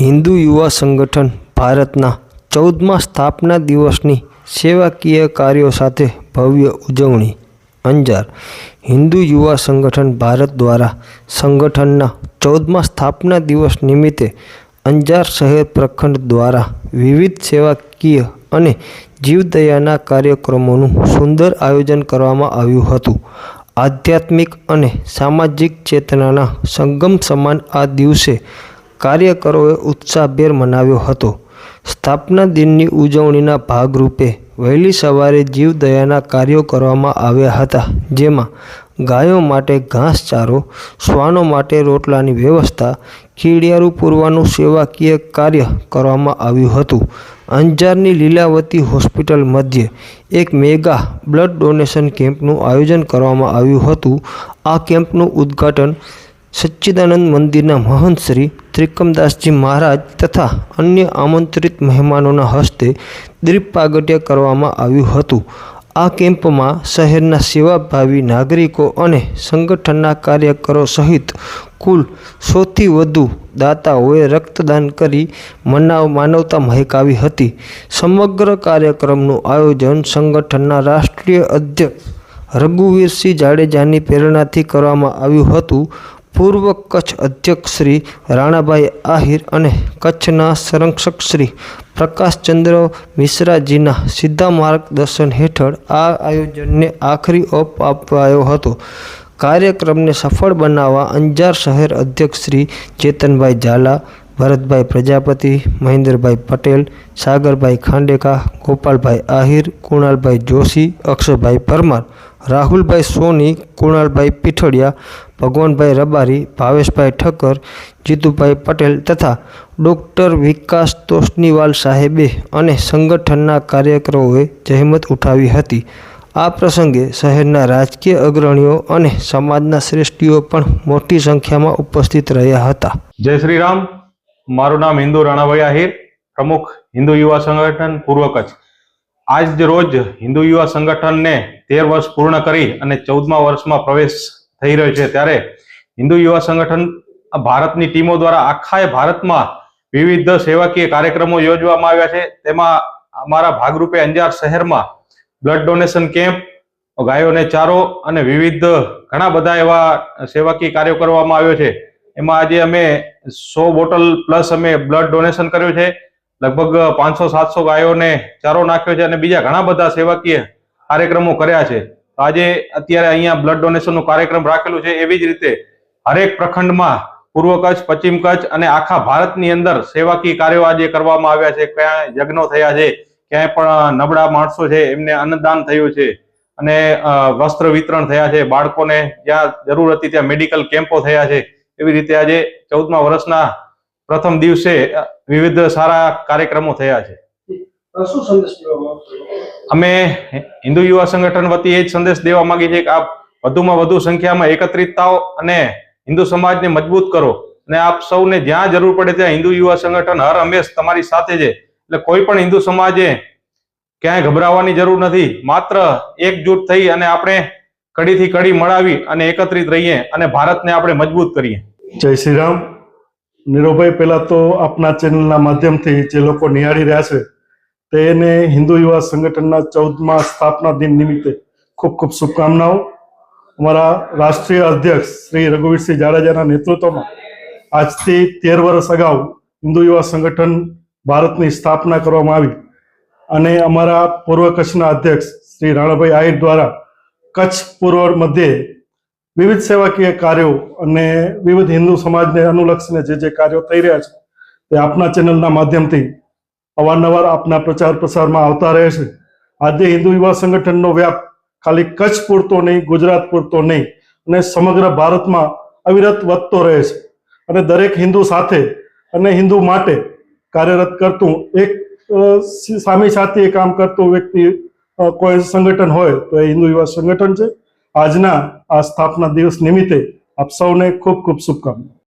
હિન્દુ યુવા સંગઠન ભારતના ચૌદમા સ્થાપના દિવસની સેવાકીય કાર્યો સાથે ભવ્ય ઉજવણી. અંજાર, હિન્દુ યુવા સંગઠન ભારત દ્વારા સંગઠનના ચૌદમા સ્થાપના દિવસ નિમિત્તે અંજાર શહેર પ્રખંડ દ્વારા વિવિધ સેવાકીય અને જીવદયાના કાર્યક્રમોનું સુંદર આયોજન કરવામાં આવ્યું હતું. આધ્યાત્મિક અને સામાજિક ચેતનાના સંગમ સમાન આ દિવસે કાર્યકરોએ ઉત્સાહભેર મનાવ્યો હતો. સ્થાપના દિનની ઉજવણીના ભાગરૂપે વહેલી સવારે જીવદયાના કાર્યો કરવામાં આવ્યા હતા, જેમાં ગાયો માટે ઘાસચારો, શ્વાનો માટે રોટલાની વ્યવસ્થા, ખીડિયારું પૂરવાનું સેવાકીય કાર્ય કરવામાં આવ્યું હતું. અંજારની લીલાવતી હોસ્પિટલ મધ્યે એક મેગા બ્લડ ડોનેશન કેમ્પનું આયોજન કરવામાં આવ્યું હતું. આ કેમ્પનું ઉદ્ઘાટન સચ્ચિદાનંદ મંદિરના મહંત શ્રી ત્રિકમદાસજી મહારાજ તથા અન્ય આમંત્રિત મહેમાનોના હસ્તે દીપ કરવામાં આવ્યું હતું. આ કેમ્પમાં શહેરના સેવાભાવી નાગરિકો અને સંગઠનના કાર્યકરો સહિત કુલ સોથી વધુ દાતાઓએ રક્તદાન કરી મનાવ, માનવતા મહેકાવી હતી. સમગ્ર કાર્યક્રમનું આયોજન સંગઠનના રાષ્ટ્રીય અધ્યક્ષ રઘુવીરસિંહ જાડેજાની પ્રેરણાથી કરવામાં આવ્યું હતું. પૂર્વ કચ્છ અધ્યક્ષ શ્રી રાણાભાઈ આહિર અને કચ્છના સંરક્ષક શ્રી પ્રકાશચંદ્ર મિશ્રાજીના સીધા માર્ગદર્શન હેઠળ આ આયોજનને આખરી ઓપ અપાયો હતો. કાર્યક્રમને સફળ બનાવવા અંજાર શહેર અધ્યક્ષ શ્રી ચેતનભાઈ ઝાલા, ભરતભાઈ પ્રજાપતિ, મહેન્દ્રભાઈ પટેલ, સાગરભાઈ ખાંડેકા, ગોપાલભાઈ આહિર, કુણાલભાઈ જોશી અક્ષરભાઈ પરમાર રાહુલભાઈ સોની, કુણાલભાઈ પીઠડિયા, ભગવાનભાઈ રબારી, ભાવેશભાઈ ઠક્કર, જીતુભાઈ પટેલ તથા ડૉક્ટર વિકાસ તોષ્ણીવાલ સાહેબે અને સંગઠનના કાર્યકરોએ જહેમત ઉઠાવી હતી. આ પ્રસંગે શહેરના રાજકીય અગ્રણીઓ અને સમાજના શ્રેષ્ઠીઓ પણ મોટી સંખ્યામાં ઉપસ્થિત રહ્યા હતા. જય શ્રી રામ મારું નામ હિન્દુ રાણાભાઈ આહિર, પ્રમુખ હિન્દુ યુવા સંગઠન પૂર્વ કચ્છ. આજ રોજ હિન્દુ યુવા સંગઠનને તેર વર્ષ પૂર્ણ કરી અને ચૌદમા વર્ષમાં પ્રવેશ થઈ રહ્યો છે. ત્યારે હિન્દુ યુવા સંગઠન ભારતની ટીમો દ્વારા આખા ભારતમાં વિવિધ સેવાકીય કાર્યક્રમો યોજવામાં આવ્યા છે. તેમાં અમારા ભાગરૂપે અંજાર શહેરમાં બ્લડ ડોનેશન કેમ્પ ગાયોને ચારો અને વિવિધ ઘણા બધા એવા સેવાકીય કાર્યો કરવામાં આવ્યો છે. એમાં આજે અમે સો બોટલ પ્લસ અમે બ્લડ ડોનેશન કર્યું છે. લગભગ પાંચસો, સાતસો ગાયોને ચારો નાખ્યો છે અને બીજા ઘણા બધા સેવાકીય કાર્યક્રમો કર્યા છે. આજે અત્યારે અહીંયા બ્લડ ડોનેશનનો કાર્યક્રમ રાખેલું છે. એવી જ રીતે હરેક પ્રખંડમાં પૂર્વ કચ્છ, પશ્ચિમ કચ્છ અને આખા ભારતની અંદર સેવાકીય કાર્યો આજે કરવામાં આવ્યા છે. ક્યાં યજ્ઞો થયા છે, ક્યાંય પણ નબળા માણસો છે એમને અન્નદાન થયું છે અને વસ્ત્ર વિતરણ થયા છે. બાળકોને જ્યાં જરૂર હતી ત્યાં મેડિકલ કેમ્પો થયા છે. એવી રીતે આજે ચૌદમા વર્ષના પ્રથમ દિવસે વિવિધ સારા કાર્યક્રમો થયા છે. અમે હિન્દુ યુવા સંગઠન વતી એ જ સંદેશ દેવા માંગીએ છીએ કે આપ વધુમાં વધુ સંખ્યામાં એકત્રિત થાઓ અને હિન્દુ સમાજને મજબૂત કરો. અને આપ સૌને જ્યાં જરૂર પડે ત્યાં હિન્દુ યુવા સંગઠન હર હંમેશ તમારી સાથે છે. એટલે કોઈ પણ હિન્દુ સમાજે ક્યાંય ગભરાવાની જરૂર નથી. માત્ર એકજૂટ થઈ અને આપણે કડીથી કડી મળાવી અને એકત્રિત રહીએ અને ભારતને આપણે મજબૂત કરીએ. જય શ્રી રામ. નીરવભાઈ, પહેલા તો આપના ચેનલના માધ્યમથી જે લોકો નિહાળી રહ્યા છે તેને હિન્દુ યુવા સંગઠનના ચૌદમા સ્થાપના દિન નિમિત્તે ખૂબ ખૂબ શુભકામનાઓ. અમારા રાષ્ટ્રીય અધ્યક્ષ શ્રી રઘુવીરસિંહ જાડેજાના નેતૃત્વમાં આજથી તેર વર્ષ અગાઉ હિન્દુ યુવા સંગઠન ભારતની સ્થાપના કરવામાં આવી અને અમારા પૂર્વ કચ્છના અધ્યક્ષ શ્રી રાણાભાઈ આહિર દ્વારા કચ્છ પૂર્વ મધ્યે વિવિધ સેવાકીય કાર્યો અને વિવિધ હિન્દુ સમાજને અનુલક્ષીને જે જે કાર્યો થઈ રહ્યા છે, તે આપના ચેનલના માધ્યમથી અવારનવાર આપના પ્રચાર પ્રસારમાં આવતા રહે છે. આજે હિન્દુ યુવા સંગઠનનો વ્યાપ ખાલી કચ્છ પૂરતો નહીં, ગુજરાત પૂરતો નહીં અને સમગ્ર ભારતમાં અવિરત વધતો રહે છે. અને દરેક હિન્દુ સાથે અને હિન્દુ માટે કાર્યરત કરતું એક સામી સાથે કામ કરતું વ્યક્તિ કોઈ સંગઠન હોય તો એ હિન્દુ યુવા સંગઠન છે. આજના આ સ્થાપના દિવસ નિમિત્તે આપ સૌને ખૂબ ખૂબ શુભકામનાઓ